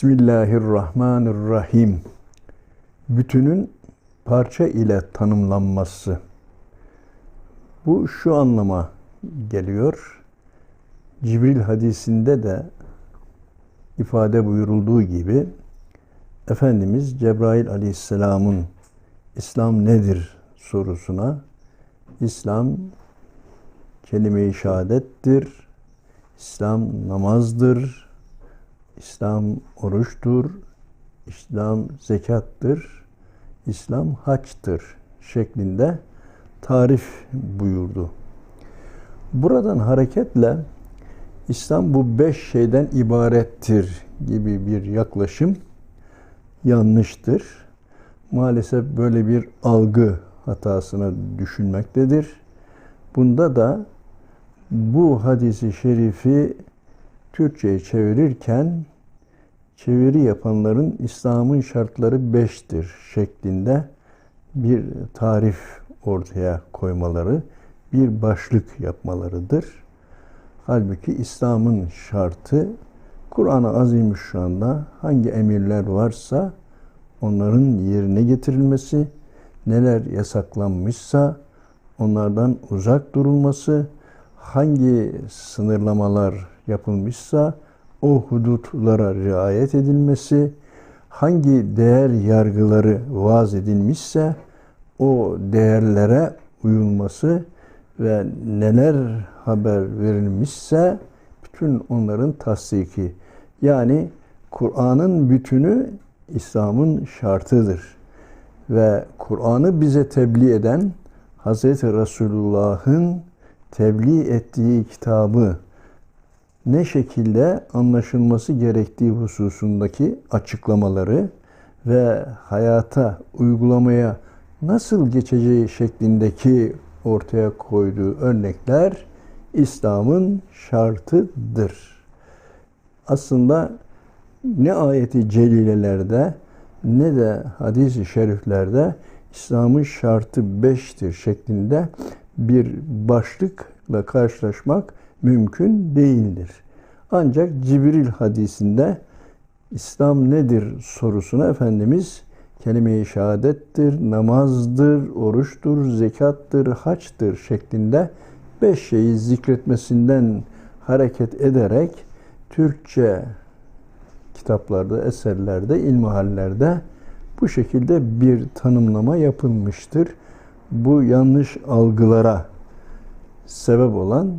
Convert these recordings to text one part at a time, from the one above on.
Bismillahirrahmanirrahim. Bütünün parça ile tanımlanması. Bu şu anlama geliyor. Cibril hadisinde de ifade buyurulduğu gibi Efendimiz Cebrail aleyhisselamın İslam nedir sorusuna İslam kelime-i şehadettir, İslam namazdır, İslam oruçtur, İslam zekattır, İslam haçtır şeklinde tarif buyurdu. Buradan hareketle İslam bu beş şeyden ibarettir gibi bir yaklaşım yanlıştır. Maalesef böyle bir algı hatasına düşünmektedir. Bunda da bu hadisi şerifi Türkçe'ye çevirirken çeviri yapanların İslam'ın şartları beştir şeklinde bir tarif ortaya koymaları, bir başlık yapmalarıdır. Halbuki İslam'ın şartı Kur'an-ı Azimüşşan'da hangi emirler varsa onların yerine getirilmesi, neler yasaklanmışsa onlardan uzak durulması, hangi sınırlamalar yapılmışsa o hudutlara riayet edilmesi, hangi değer yargıları vaz edilmişse o değerlere uyulması ve neler haber verilmişse bütün onların tasdiki. Yani Kur'an'ın bütünü İslam'ın şartıdır. Ve Kur'an'ı bize tebliğ eden Hz. Resulullah'ın tebliğ ettiği kitabı ne şekilde anlaşılması gerektiği hususundaki açıklamaları ve hayata, uygulamaya nasıl geçeceği şeklindeki ortaya koyduğu örnekler İslam'ın şartıdır. Aslında ne ayeti celilelerde ne de hadis-i şeriflerde İslam'ın şartı beştir şeklinde bir başlıkla karşılaşmak mümkün değildir. Ancak Cibril hadisinde İslam nedir sorusuna Efendimiz kelime-i şehadettir, namazdır, oruçtur, zekattır, haçtır şeklinde beş şeyi zikretmesinden hareket ederek Türkçe kitaplarda, eserlerde, ilmihallerde bu şekilde bir tanımlama yapılmıştır. Bu yanlış algılara sebep olan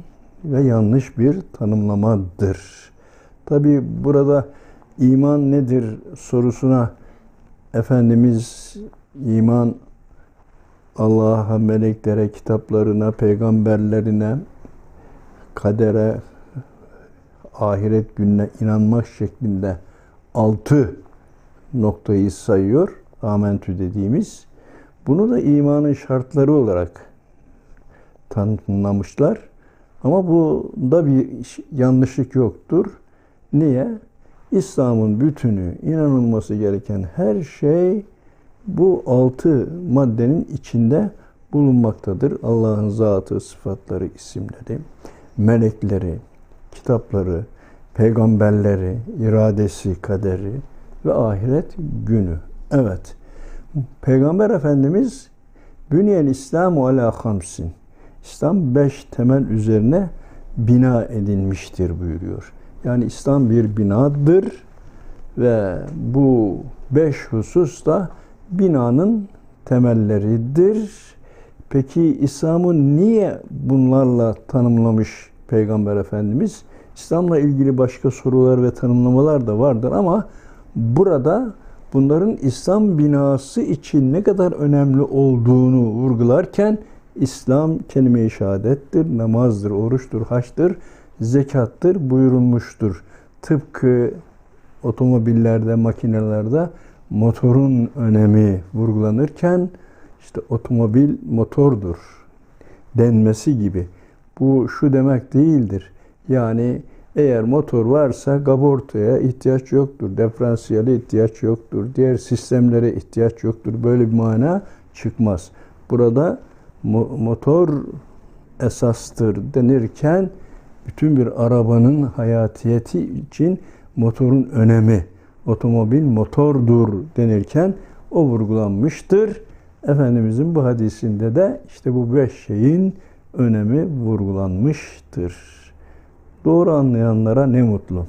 ve yanlış bir tanımlamadır. Tabi burada iman nedir sorusuna Efendimiz iman Allah'a, meleklere, kitaplarına, peygamberlerine, kadere, ahiret gününe inanmak şeklinde altı noktayı sayıyor. Amentü dediğimiz. Bunu da imanın şartları olarak tanımlamışlar. Ama bunda bir yanlışlık yoktur. Niye? İslam'ın bütünü, inanılması gereken her şey bu altı maddenin içinde bulunmaktadır. Allah'ın zatı, sıfatları, isimleri, melekleri, kitapları, peygamberleri, iradesi, kaderi ve ahiret günü. Evet. Peygamber Efendimiz Bünyel İslamu ala hamsin. İslam beş temel üzerine bina edilmiştir buyuruyor. Yani İslam bir binadır ve bu beş husus da binanın temelleridir. Peki İslam'ı niye bunlarla tanımlamış Peygamber Efendimiz? İslam'la ilgili başka sorular ve tanımlamalar da vardır ama burada bunların İslam binası için ne kadar önemli olduğunu vurgularken İslam kelime-i şehadettir, namazdır, oruçtur, haçtır, zekattır buyurulmuştur. Tıpkı otomobillerde, makinelerde motorun önemi vurgulanırken işte otomobil motordur denmesi gibi. Bu şu demek değildir. Yani eğer motor varsa kabortaya ihtiyaç yoktur, diferansiyele ihtiyaç yoktur, diğer sistemlere ihtiyaç yoktur. Böyle bir mana çıkmaz. Burada motor esastır denirken bütün bir arabanın hayatiyeti için motorun önemi otomobil motordur denirken o vurgulanmıştır. Efendimizin bu hadisinde de işte bu beş şeyin önemi vurgulanmıştır. Doğru anlayanlara ne mutlu.